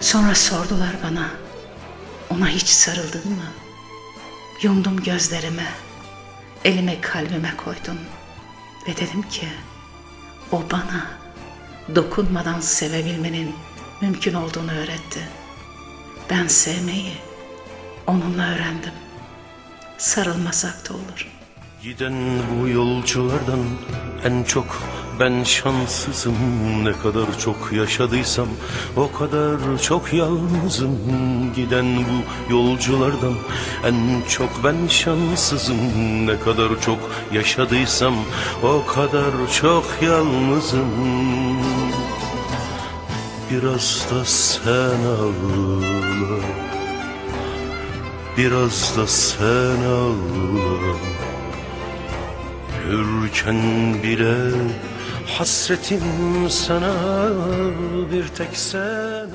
Sonra sordular bana, ona hiç sarıldın mı? Yumdum gözlerimi, elimi kalbime koydum ve dedim ki, o bana dokunmadan sevebilmenin mümkün olduğunu öğretti. Ben sevmeyi onunla öğrendim. Sarılmasak da olur. Giden bu yolculardan en çok ben şanssızım. Ne kadar çok yaşadıysam o kadar çok yalnızım. Giden bu yolculardan en çok ben şanssızım. Ne kadar çok yaşadıysam o kadar çok yalnızım. Biraz da sen ağla. Biraz da sen ağla. Hürken bile hasretim sana bir tek sen